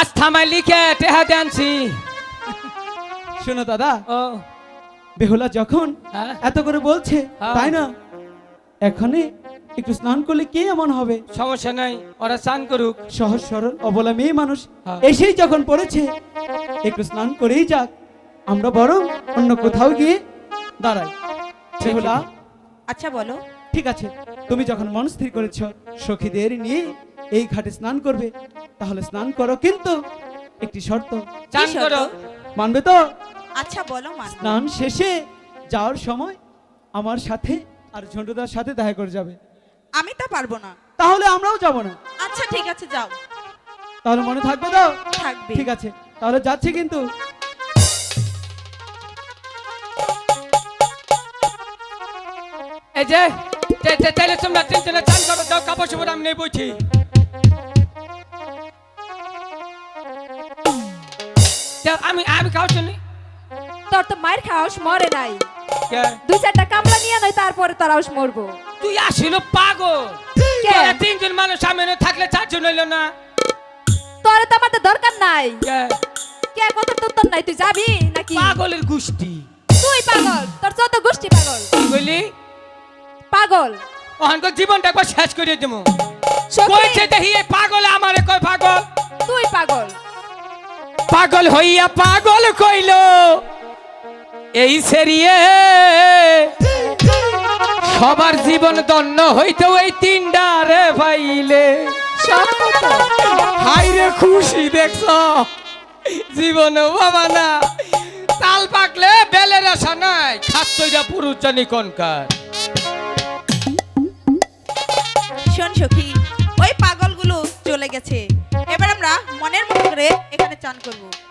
নাচ থামাই লিখে টেহা দেনছি। শোনো দাদা ও। বেহুলা যখন হ্যাঁ। এত করে বলছে হ্যাঁ। তাই না? এখানে একটু স্নান করলে কে এমন হবে? সমস্যা নাই ওরা স্নান করুক। সহজ সরল অবলা মেয়ে মানুষ হ্যাঁ। এসেই যখন পড়েছে একটু স্নান করেই যাক আমরা বরং অন্য কোথাও গিয়ে দাঁড়াই। বেহুলা? আচ্ছা বলো। ঠিক আছে তুমি যখন মন স্থির করেছ সখীদের নিয়ে এই ঘাটে স্নান করবে। তাহলে স্নান করো কিন্তু একটি শর্ত। চান করো। মানবে তো? আচ্ছা বলো মান স্নান শেষে যাওয়ার সময় আমার সাথে আর ঝন্টুদার সাথে দেখা করে যাবে। আমি তা পারব না। তাহলে আমরাও যাব না। আচ্ছা ঠিক আছে যাও। তাহলে মনে থাকবে তো? থাকবে। ঠিক আছে তাহলে যাচ্ছে কিন্তু। এই যে তে- তে- তাইলে তোমরা তিনজনে চান করো যাও কাপড় চোপড় আমি নেই বইছি। আমি আমি খাও শুনি তোর তো মায়ের খাওয়াস মরে নাই। দুই চারটা কামলা নিয়ে নয় তারপরে তোর আউস মরবো। তুই আসিল পাগল? তিনজন মানুষ সামনে থাকলে চারজন হইল না। তোর তো আমার দরকার নাই। কে? কে কথা তোর নাই। তুই যাবি নাকি? পাগলের গোষ্ঠী। তুই পাগল তোর চোদ্দ গোষ্ঠী পাগল। বলি পাগল। অহনকার জীবনটা একবার শেষ করে দেবো। কইছে দেখি পাগল আমারে কয় পাগল? তুই পাগল। পাগল হইয়া পাগল কইল এই সেরিয়ে সবার জীবন দন্য হইতো এই তিনটা রে ভাইলে। সব কথা। হাই রে খুশি দেখছ জীবন বাবা না। তাল পাকলে বেলের আশা নাই খাচ্ছইরা পুরুষ জানি কোনকার শোন সখী ওই পাগলগুলো চলে গেছে। এবার আমরা মনের এখানে চান করব।